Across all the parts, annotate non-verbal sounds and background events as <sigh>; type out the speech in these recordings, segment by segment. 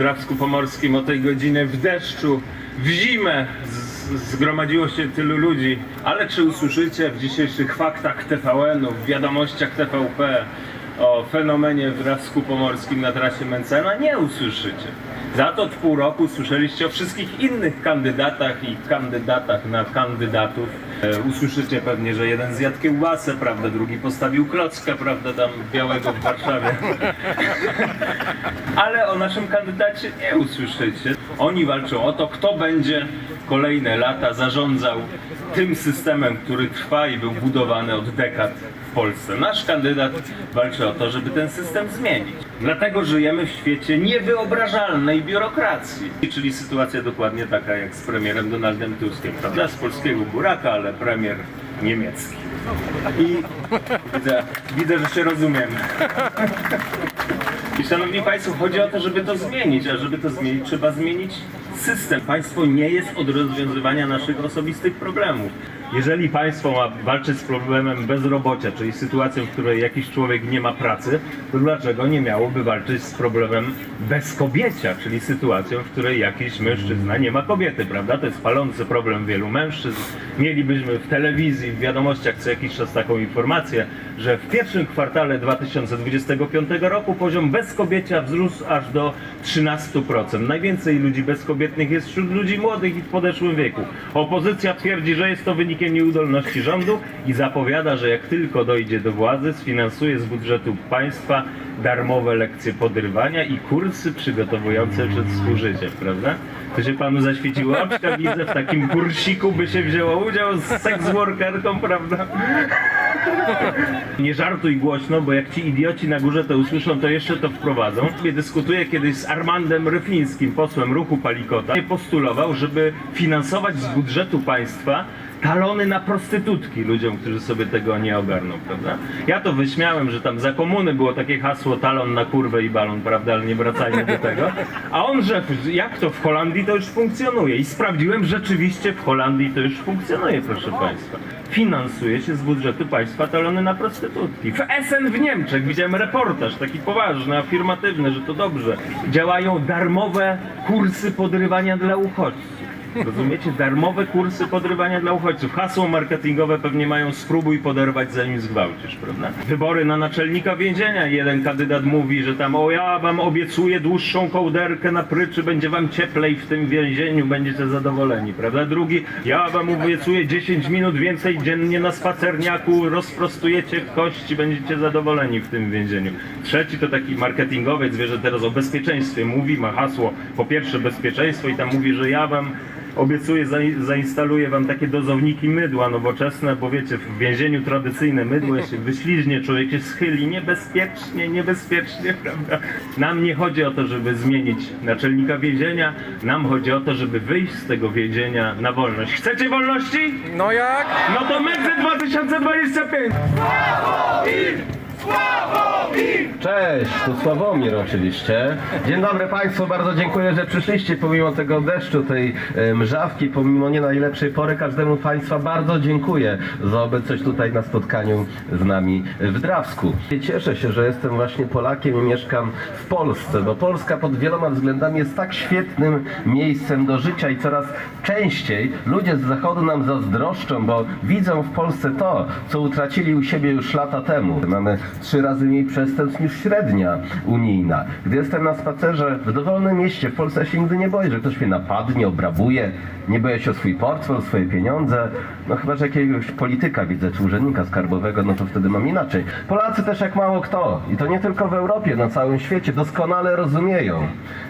Drawsku Pomorskim o tej godzinie w deszczu, w zimę zgromadziło się tylu ludzi. Ale czy usłyszycie w dzisiejszych faktach TVN-u, w wiadomościach TVP o fenomenie w Drawsku Pomorskim na trasie Mencena? Nie usłyszycie. Za to od pół roku słyszeliście o wszystkich innych kandydatach i kandydatach na kandydatów. E, usłyszycie pewnie, że jeden zjadł kiełbasę, prawda, drugi postawił klocka, prawda, tam białego w Warszawie. <laughs> Ale o naszym kandydacie nie usłyszycie. Oni walczą o to, kto będzie kolejne lata zarządzał tym systemem, który trwa i był budowany od dekad w Polsce. Nasz kandydat walczy o to, żeby ten system zmienić. Dlatego żyjemy w świecie niewyobrażalnej biurokracji. Czyli sytuacja dokładnie taka jak z premierem Donaldem Tuskiem, prawda? Z polskiego buraka, ale premier niemiecki. I widzę, widzę że się rozumiemy. I szanowni Państwo, chodzi o to, żeby to zmienić, a żeby to zmienić, trzeba zmienić system. Państwo nie jest od rozwiązywania naszych osobistych problemów. Jeżeli państwo ma walczyć z problemem bezrobocia, czyli sytuacją, w której jakiś człowiek nie ma pracy, to dlaczego nie miałoby walczyć z problemem bezkobiecia, czyli sytuacją, w której jakiś mężczyzna nie ma kobiety, prawda? To jest palący problem wielu mężczyzn. Mielibyśmy w telewizji, w wiadomościach co jakiś czas taką informację, że w pierwszym kwartale 2025 roku poziom bezkobiecia wzrósł aż do 13%. Najwięcej ludzi jest wśród ludzi młodych i w podeszłym wieku. Opozycja twierdzi, że jest to wynikiem nieudolności rządu i zapowiada, że jak tylko dojdzie do władzy, sfinansuje z budżetu państwa darmowe lekcje podrywania i kursy przygotowujące przed współżyciem, prawda? To się panu zaświeciło oczka, widzę, w takim kursiku by się wzięło udział z seks workerką, prawda? Nie żartuj głośno, bo jak ci idioci na górze to usłyszą, to jeszcze to wprowadzą. Ja Dyskutuję kiedyś z Armandem Ryflińskim, posłem ruchu Palikota. Postulował, żeby finansować z budżetu państwa talony na prostytutki ludziom, którzy sobie tego nie ogarną, prawda? Ja to wyśmiałem, że tam za komuny było takie hasło talon na kurwę i balon, prawda, ale nie wracajmy do tego. A on, że jak to w Holandii to już funkcjonuje i sprawdziłem, rzeczywiście w Holandii to już funkcjonuje, proszę Państwa. Finansuje się z budżetu państwa talony na prostytutki. W Essen w Niemczech widziałem reportaż taki poważny, afirmatywny, że to dobrze. Działają darmowe kursy podrywania dla uchodźców. Rozumiecie? Darmowe kursy podrywania dla uchodźców. Hasło marketingowe pewnie mają spróbuj poderwać zanim zgwałcisz, prawda? Wybory na naczelnika więzienia. Jeden kandydat mówi, że tam o ja wam obiecuję dłuższą kołderkę na pryczy, będzie wam cieplej w tym więzieniu, będziecie zadowoleni, prawda? Drugi, ja wam obiecuję 10 minut więcej dziennie na spacerniaku, rozprostujecie kości, będziecie zadowoleni w tym więzieniu. Trzeci to taki marketingowiec, wie, że teraz o bezpieczeństwie mówi, ma hasło po pierwsze bezpieczeństwo i tam mówi, że ja wam Obiecuję, zain- zainstaluję wam takie dozowniki mydła nowoczesne, bo wiecie, w więzieniu tradycyjne mydło, się wyśliźnie, człowiek się schyli niebezpiecznie, niebezpiecznie, prawda? Nam nie chodzi o to, żeby zmienić naczelnika więzienia, nam chodzi o to, żeby wyjść z tego więzienia na wolność. Chcecie wolności? No jak? No to Medze 2025! Cześć, tu Sławomir oczywiście. Dzień dobry Państwu, bardzo dziękuję, że przyszliście pomimo tego deszczu, tej e, mrzawki, pomimo nie najlepszej pory. Każdemu Państwa bardzo dziękuję za obecność tutaj na spotkaniu z nami w Drawsku. Cieszę się, że jestem właśnie Polakiem i mieszkam w Polsce, bo Polska pod wieloma względami jest tak świetnym miejscem do życia i coraz częściej ludzie z zachodu nam zazdroszczą, bo widzą w Polsce to, co utracili u siebie już lata temu. Mamy trzy razy mniej przestępstw niż średnia unijna. Gdy jestem na spacerze w dowolnym mieście w Polsce, ja się nigdy nie boję, że ktoś mnie napadnie, obrabuje. Nie boję się o swój portfel, swoje pieniądze. No chyba, że jakiegoś polityka widzę, czy urzędnika skarbowego, no to wtedy mam inaczej. Polacy też jak mało kto, i to nie tylko w Europie, na całym świecie, doskonale rozumieją,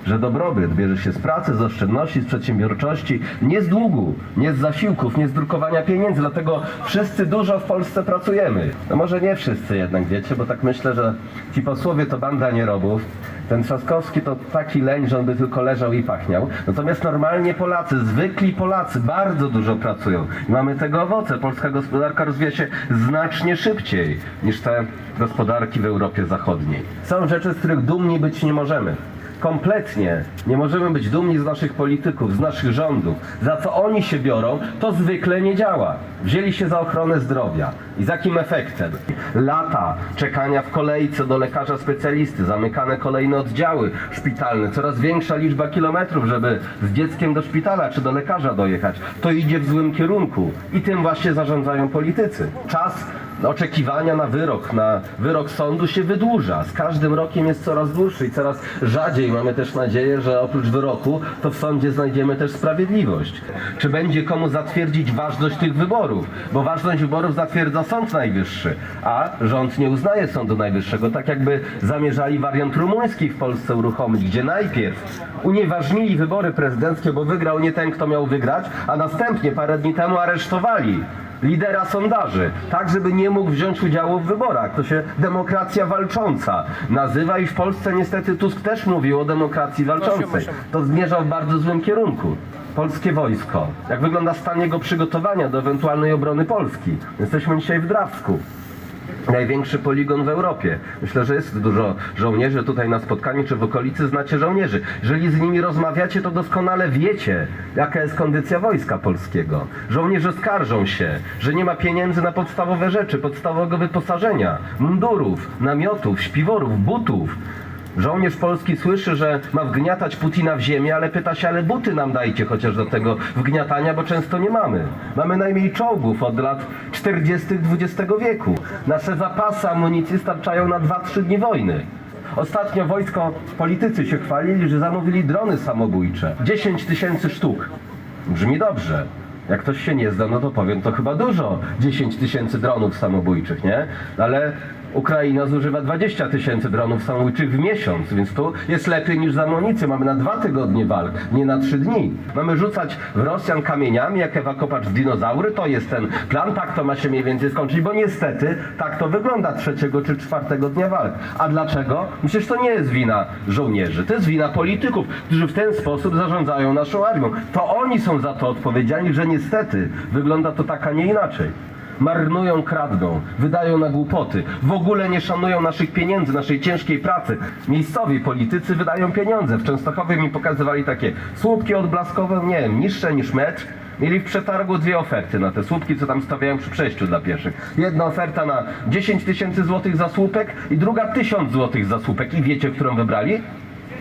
że dobrobyt bierze się z pracy, z oszczędności, z przedsiębiorczości, nie z długu, nie z zasiłków, nie z drukowania pieniędzy, dlatego wszyscy dużo w Polsce pracujemy. No może nie wszyscy jednak, wiecie, bo tak myślę, że ci posłowie to banda nierobów, ten Trzaskowski to taki leń, że on by tylko leżał i pachniał. Natomiast normalnie Polacy, zwykli Polacy bardzo dużo pracują. I mamy tego owoce. Polska gospodarka rozwija się znacznie szybciej niż te gospodarki w Europie Zachodniej. Są rzeczy, z których dumni być nie możemy. Kompletnie nie możemy być dumni z naszych polityków, z naszych rządów, za co oni się biorą, to zwykle nie działa. Wzięli się za ochronę zdrowia. I z jakim efektem? Lata czekania w kolejce do lekarza specjalisty, zamykane kolejne oddziały szpitalne, coraz większa liczba kilometrów, żeby z dzieckiem do szpitala czy do lekarza dojechać. To idzie w złym kierunku i tym właśnie zarządzają politycy. Czas oczekiwania na wyrok, na wyrok sądu się wydłuża. Z każdym rokiem jest coraz dłuższy i coraz rzadziej mamy też nadzieję, że oprócz wyroku to w sądzie znajdziemy też sprawiedliwość. Czy będzie komu zatwierdzić ważność tych wyborów? Bo ważność wyborów zatwierdza Sąd Najwyższy, a rząd nie uznaje Sądu Najwyższego, tak jakby zamierzali wariant rumuński w Polsce uruchomić, gdzie najpierw unieważnili wybory prezydenckie, bo wygrał nie ten, kto miał wygrać, a następnie parę dni temu aresztowali lidera sondaży, tak żeby nie mógł wziąć udziału w wyborach. To się demokracja walcząca nazywa i w Polsce niestety Tusk też mówił o demokracji walczącej. To zmierza w bardzo złym kierunku. Polskie wojsko. Jak wygląda stan jego przygotowania do ewentualnej obrony Polski? Jesteśmy dzisiaj w Drawsku. Największy poligon w Europie. Myślę, że jest dużo żołnierzy tutaj na spotkaniu, czy w okolicy znacie żołnierzy. Jeżeli z nimi rozmawiacie, to doskonale wiecie, jaka jest kondycja wojska polskiego. Żołnierze skarżą się, że nie ma pieniędzy na podstawowe rzeczy, podstawowego wyposażenia, mundurów, namiotów, śpiworów, butów. Żołnierz polski słyszy, że ma wgniatać Putina w ziemię, ale pyta się, ale buty nam dajcie chociaż do tego wgniatania, bo często nie mamy. Mamy najmniej czołgów od lat 40. XX wieku. Nasze zapasy amunicji starczają na 2-3 dni wojny. Ostatnio wojsko, politycy się chwalili, że zamówili drony samobójcze. 10 tysięcy sztuk. Brzmi dobrze. Jak ktoś się nie zda, no to powiem, to chyba dużo. 10 tysięcy dronów samobójczych, nie? Ale Ukraina zużywa 20 tysięcy dronów samobójczych w miesiąc, więc tu jest lepiej niż z amunicją. Mamy na dwa tygodnie walk, nie na trzy dni. Mamy rzucać w Rosjan kamieniami, jak ewakopacz w dinozaury. To jest ten plan, tak to ma się mniej więcej skończyć, bo niestety tak to wygląda trzeciego czy czwartego dnia walk. A dlaczego? Przecież to nie jest wina żołnierzy, to jest wina polityków, którzy w ten sposób zarządzają naszą armią. To oni są za to odpowiedzialni, że niestety wygląda to tak, a nie inaczej marnują, kradną, wydają na głupoty, w ogóle nie szanują naszych pieniędzy, naszej ciężkiej pracy. Miejscowi politycy wydają pieniądze. W Częstochowie mi pokazywali takie słupki odblaskowe, nie wiem, niższe niż metr. Mieli w przetargu dwie oferty na te słupki, co tam stawiają przy przejściu dla pieszych. Jedna oferta na 10 tysięcy złotych za słupek i druga 1000 złotych za słupek. I wiecie, którą wybrali?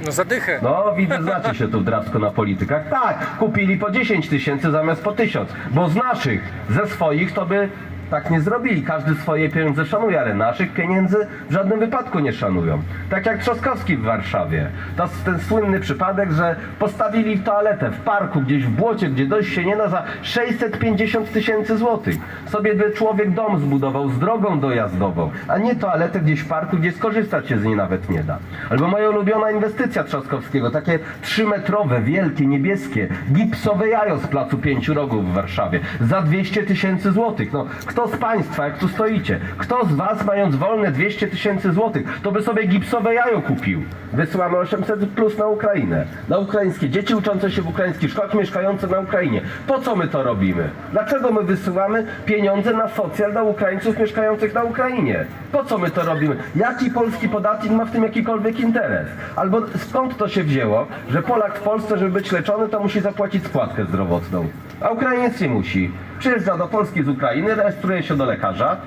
No zadychę. No, widzę, znacie się tu w Drawsku na politykach. Tak, kupili po 10 tysięcy zamiast po 1000, bo z naszych, ze swoich to by tak nie zrobili. Każdy swoje pieniądze szanuje, ale naszych pieniędzy w żadnym wypadku nie szanują. Tak jak Trzaskowski w Warszawie. To ten słynny przypadek, że postawili toaletę w parku, gdzieś w błocie, gdzie dość się nie da, za 650 tysięcy złotych. Sobie by człowiek dom zbudował z drogą dojazdową, a nie toaletę gdzieś w parku, gdzie skorzystać się z niej nawet nie da. Albo moja ulubiona inwestycja Trzaskowskiego, takie trzymetrowe, wielkie, niebieskie, gipsowe jajo z placu Pięciu Rogów w Warszawie za 200 tysięcy złotych. No, kto z Państwa, jak tu stoicie, kto z Was mając wolne 200 tysięcy złotych, to by sobie gipsowe jajo kupił. Wysyłamy 800 plus na Ukrainę. Na ukraińskie, dzieci uczące się w ukraińskich szkołach, mieszkające na Ukrainie. Po co my to robimy? Dlaczego my wysyłamy pieniądze na socjal dla Ukraińców mieszkających na Ukrainie? Po co my to robimy? Jaki polski podatnik ma w tym jakikolwiek interes? Albo skąd to się wzięło, że Polak w Polsce, żeby być leczony, to musi zapłacić składkę zdrowotną, a Ukrainiec nie musi. Przyjeżdża do Polski z Ukrainy, rejestruje się do lekarza,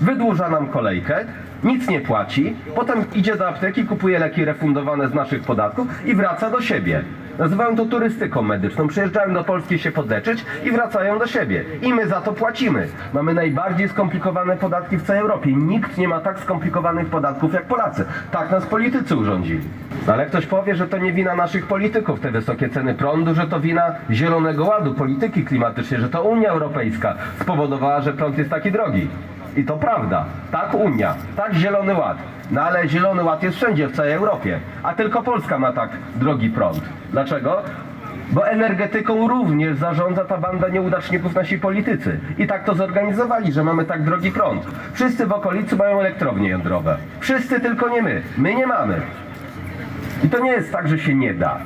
wydłuża nam kolejkę, nic nie płaci, potem idzie do apteki, kupuje leki refundowane z naszych podatków i wraca do siebie. Nazywają to turystyką medyczną. Przyjeżdżają do Polski się podleczyć i wracają do siebie. I my za to płacimy. Mamy najbardziej skomplikowane podatki w całej Europie. Nikt nie ma tak skomplikowanych podatków jak Polacy. Tak nas politycy urządzili. No Ale ktoś powie, że to nie wina naszych polityków, te wysokie ceny prądu, że to wina Zielonego Ładu, polityki klimatycznej, że to Unia Europejska spowodowała, że prąd jest taki drogi. I to prawda. Tak Unia, tak Zielony Ład. No ale Zielony Ład jest wszędzie w całej Europie, a tylko Polska ma tak drogi prąd. Dlaczego? Bo energetyką również zarządza ta banda nieudaczników nasi politycy. I tak to zorganizowali, że mamy tak drogi prąd. Wszyscy w okolicy mają elektrownie jądrowe. Wszyscy, tylko nie my. My nie mamy. I to nie jest tak, że się nie da.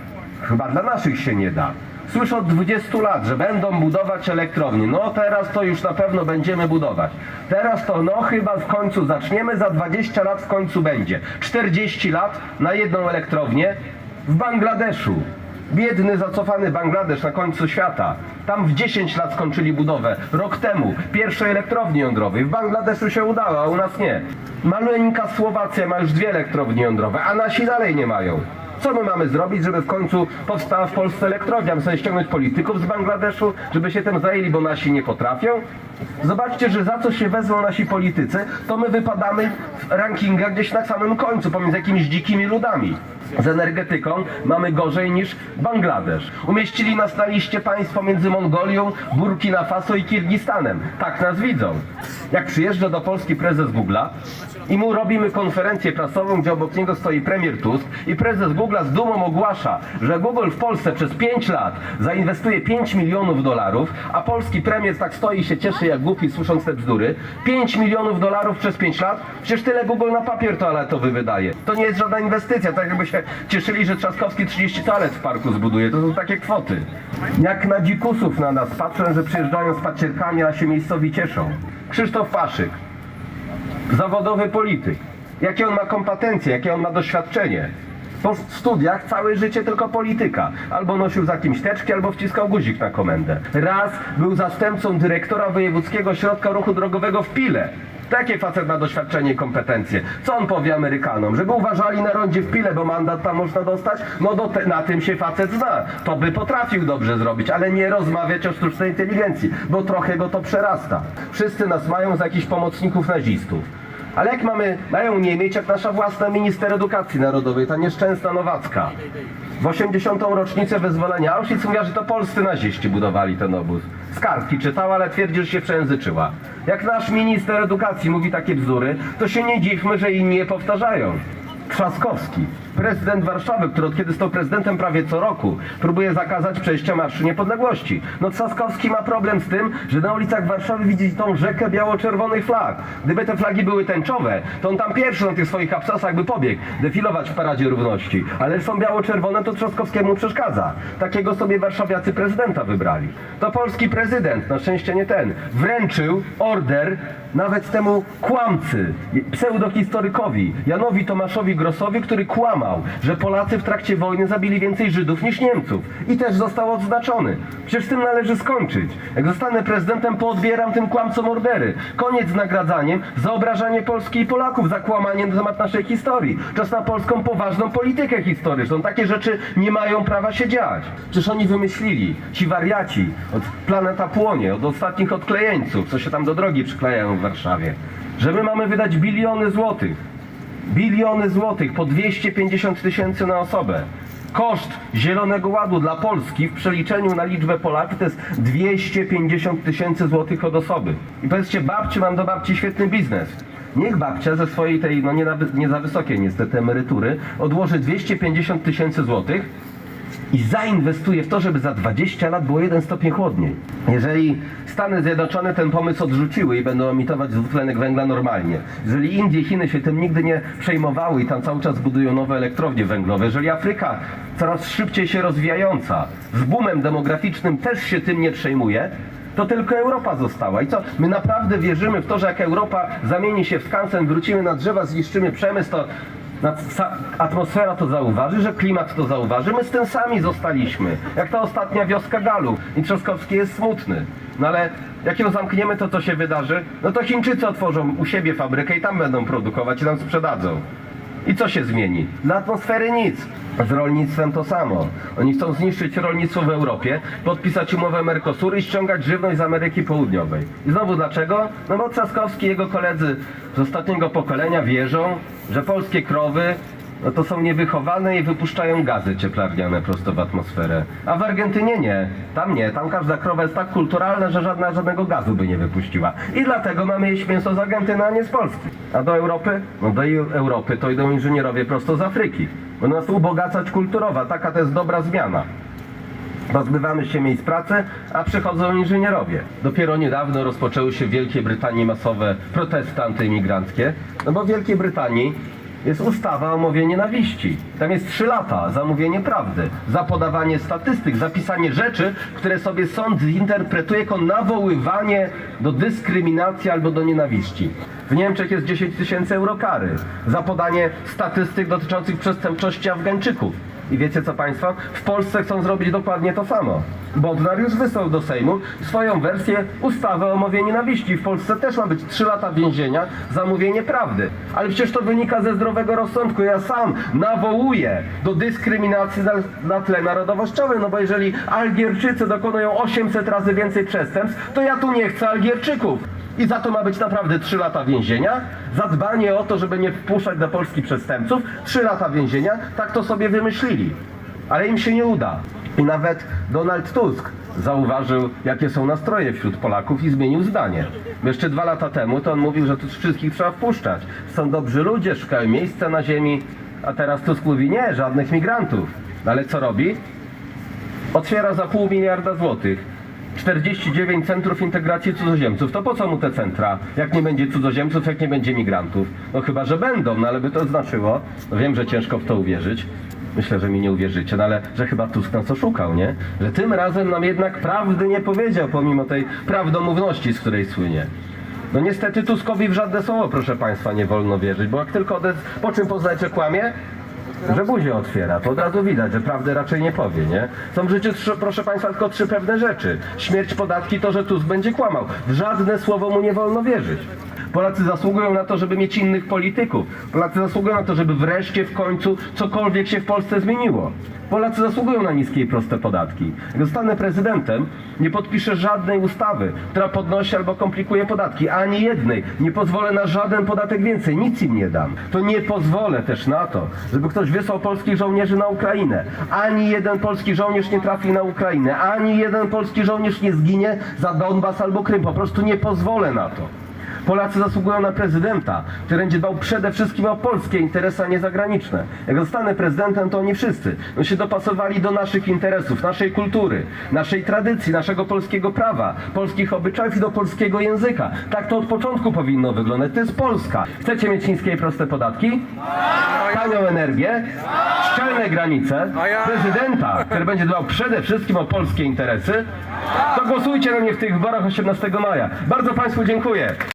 Chyba dla naszych się nie da. Słyszę od 20 lat, że będą budować elektrownie. No teraz to już na pewno będziemy budować. Teraz to no chyba w końcu zaczniemy, za 20 lat w końcu będzie. 40 lat na jedną elektrownię W Bangladeszu. Biedny, zacofany Bangladesz na końcu świata. Tam w 10 lat skończyli budowę. Rok temu. Pierwszej elektrowni jądrowej. W Bangladeszu się udało, a u nas nie. Maleńka Słowacja ma już dwie elektrownie jądrowe, a nasi dalej nie mają. Co my mamy zrobić, żeby w końcu powstała w Polsce elektrownia? Mamy sobie ściągnąć polityków z Bangladeszu, żeby się tym zajęli, bo nasi nie potrafią? Zobaczcie, że za co się wezmą nasi politycy, to my wypadamy w rankingach gdzieś na samym końcu, pomiędzy jakimiś dzikimi ludami. Z energetyką mamy gorzej niż Bangladesz. Umieścili nas na liście państw pomiędzy Mongolią, Burkina Faso i Kirgistanem. Tak nas widzą. Jak przyjeżdża do Polski prezes Google'a i mu robimy konferencję prasową, gdzie obok niego stoi premier Tusk i prezes Google'a z dumą ogłasza, że Google w Polsce przez 5 lat zainwestuje 5 milionów dolarów, a polski premier tak stoi i się cieszy jak głupi słysząc te bzdury. 5 milionów dolarów przez 5 lat? Przecież tyle Google na papier toaletowy wydaje. To nie jest żadna inwestycja, tak jakby się cieszyli, że Trzaskowski 30 toalet w parku zbuduje. To są takie kwoty. Jak na dzikusów na nas patrzę, że przyjeżdżają z pacierkami, a się miejscowi cieszą. Krzysztof Paszyk, zawodowy polityk. Jakie on ma kompetencje, jakie on ma doświadczenie. Po studiach całe życie tylko polityka. Albo nosił za kimś teczki, albo wciskał guzik na komendę. Raz był zastępcą dyrektora Wojewódzkiego Ośrodka Ruchu Drogowego w Pile. Takie facet ma doświadczenie i kompetencje. Co on powie Amerykanom? Że go uważali na rondzie w Pile, bo mandat tam można dostać? No do te, na tym się facet zna. To by potrafił dobrze zrobić, ale nie rozmawiać o sztucznej inteligencji, bo trochę go to przerasta. Wszyscy nas mają za jakichś pomocników nazistów. Ale jak mamy, mają nie mieć, jak nasza własna minister edukacji narodowej, ta nieszczęsna Nowacka. W 80. rocznicę wyzwolenia Auschwitz mówiła, że to polscy naziści budowali ten obóz. Z kartki czytała, ale twierdzi, że się przejęzyczyła. Jak nasz minister edukacji mówi takie bzdury, to się nie dziwmy, że inni je powtarzają. Trzaskowski, prezydent Warszawy, który od kiedy stał prezydentem prawie co roku, próbuje zakazać przejścia Marszu Niepodległości. No Trzaskowski ma problem z tym, że na ulicach Warszawy widzi tą rzekę biało-czerwonych flag. Gdyby te flagi były tęczowe, to on tam pierwszy na tych swoich absasach by pobiegł defilować w Paradzie Równości. Ale są biało-czerwone, to Trzaskowskiemu przeszkadza. Takiego sobie warszawiacy prezydenta wybrali. To polski prezydent, na szczęście nie ten, wręczył order nawet temu kłamcy, pseudohistorykowi, Janowi Tomaszowi Grossowi, który kłamał, że Polacy w trakcie wojny zabili więcej Żydów niż Niemców. I też został odznaczony. Przecież z tym należy skończyć. Jak zostanę prezydentem, poodbieram tym kłamcom ordery. Koniec z nagradzaniem za obrażanie Polski i Polaków, za kłamanie na temat naszej historii. Czas na polską poważną politykę historyczną. Takie rzeczy nie mają prawa się dziać. Przecież oni wymyślili, ci wariaci, od planeta płonie, od ostatnich odklejeńców, co się tam do drogi przyklejają w Warszawie, że my mamy wydać biliony złotych. Biliony złotych po 250 tysięcy na osobę. Koszt Zielonego Ładu dla Polski w przeliczeniu na liczbę Polaków to jest 250 tysięcy złotych od osoby. I powiedzcie, babci, mam do babci świetny biznes. Niech babcia ze swojej tej, no nie, na, nie za wysokiej niestety emerytury, odłoży 250 tysięcy złotych i zainwestuje w to, żeby za 20 lat było jeden stopień chłodniej. Jeżeli Stany Zjednoczone ten pomysł odrzuciły i będą emitować dwutlenek węgla normalnie, jeżeli Indie i Chiny się tym nigdy nie przejmowały i tam cały czas budują nowe elektrownie węglowe, jeżeli Afryka coraz szybciej się rozwijająca, z boomem demograficznym też się tym nie przejmuje, to tylko Europa została. I co? My naprawdę wierzymy w to, że jak Europa zamieni się w skansen, wrócimy na drzewa, zniszczymy przemysł, to atmosfera to zauważy, że klimat to zauważy. My z tym sami zostaliśmy. Jak ta ostatnia wioska Galu. I Trzaskowski jest smutny. No ale jak ją zamkniemy, to co się wydarzy? No to Chińczycy otworzą u siebie fabrykę i tam będą produkować i nam sprzedadzą. I co się zmieni? Dla atmosfery nic. Z rolnictwem to samo. Oni chcą zniszczyć rolnictwo w Europie, podpisać umowę Mercosur i ściągać żywność z Ameryki Południowej. I znowu dlaczego? No bo Trzaskowski i jego koledzy z ostatniego pokolenia wierzą, że polskie krowy no to są niewychowane i wypuszczają gazy cieplarniane prosto w atmosferę. A w Argentynie nie. Tam nie. Tam każda krowa jest tak kulturalna, że żadna żadnego gazu by nie wypuściła. I dlatego mamy jeść mięso z Argentyny, a nie z Polski. A do Europy? No do Eu- Europy to idą inżynierowie prosto z Afryki. Będą nas ubogacać kulturowa. Taka to jest dobra zmiana. Pozbywamy się miejsc pracy, a przychodzą inżynierowie. Dopiero niedawno rozpoczęły się w Wielkiej Brytanii masowe protesty antyimigranckie, no bo w Wielkiej Brytanii jest ustawa o mowie nienawiści. Tam jest 3 lata za mówienie prawdy, za podawanie statystyk, zapisanie rzeczy, które sobie sąd zinterpretuje jako nawoływanie do dyskryminacji albo do nienawiści. W Niemczech jest 10 tysięcy euro kary za podanie statystyk dotyczących przestępczości Afgańczyków. I wiecie co Państwo? W Polsce chcą zrobić dokładnie to samo. Bodnar już wysłał do Sejmu swoją wersję ustawy o mowie nienawiści. W Polsce też ma być 3 lata więzienia za mówienie prawdy. Ale przecież to wynika ze zdrowego rozsądku. Ja sam nawołuję do dyskryminacji na, na tle narodowościowym, no bo jeżeli Algierczycy dokonują 800 razy więcej przestępstw, to ja tu nie chcę Algierczyków. I za to ma być naprawdę 3 lata więzienia? Za dbanie o to, żeby nie wpuszczać do Polski przestępców? 3 lata więzienia? Tak to sobie wymyślili. Ale im się nie uda. I nawet Donald Tusk zauważył, jakie są nastroje wśród Polaków i zmienił zdanie. Jeszcze dwa lata temu to on mówił, że tu wszystkich trzeba wpuszczać. Są dobrzy ludzie, szukają miejsca na ziemi, a teraz Tusk mówi nie, żadnych migrantów. No ale co robi? otwiera za pół miliarda złotych 49 centrów integracji cudzoziemców. To po co mu te centra? Jak nie będzie cudzoziemców, jak nie będzie migrantów? No chyba, że będą, no ale by to znaczyło, no wiem, że ciężko w to uwierzyć, myślę, że mi nie uwierzycie, no ale że chyba Tusk nas oszukał, nie? Że tym razem nam jednak prawdy nie powiedział, pomimo tej prawdomówności, z której słynie. No niestety Tuskowi w żadne słowo, proszę Państwa, nie wolno wierzyć, bo jak tylko po czym poznać, że kłamie? Że buzię otwiera, to od razu widać, że prawdy raczej nie powie, nie? Są w życiu, trzy, proszę Państwa, tylko trzy pewne rzeczy. Śmierć, podatki, to, że Tusk będzie kłamał. W żadne słowo mu nie wolno wierzyć. Polacy zasługują na to, żeby mieć innych polityków. Polacy zasługują na to, żeby wreszcie w końcu cokolwiek się w Polsce zmieniło. Polacy zasługują na niskie i proste podatki. Jak zostanę prezydentem, nie podpiszę żadnej ustawy, która podnosi albo komplikuje podatki. Ani jednej. Nie pozwolę na żaden podatek więcej. Nic im nie dam. To nie pozwolę też na to, żeby ktoś wysłał polskich żołnierzy na Ukrainę. Ani jeden polski żołnierz nie trafi na Ukrainę. Ani jeden polski żołnierz nie zginie za Donbas albo Krym. Po prostu nie pozwolę na to. Polacy zasługują na prezydenta, który będzie dbał przede wszystkim o polskie interesy, a nie zagraniczne. Jak zostanę prezydentem, to oni wszyscy będą się dopasowali do naszych interesów, naszej kultury, naszej tradycji, naszego polskiego prawa, polskich obyczajów i do polskiego języka. Tak to od początku powinno wyglądać. To jest Polska. Chcecie mieć niskie i proste podatki? Tanią energię? Szczelne granice? Prezydenta, który będzie dbał przede wszystkim o polskie interesy? To głosujcie na mnie w tych wyborach 18 maja. Bardzo Państwu dziękuję.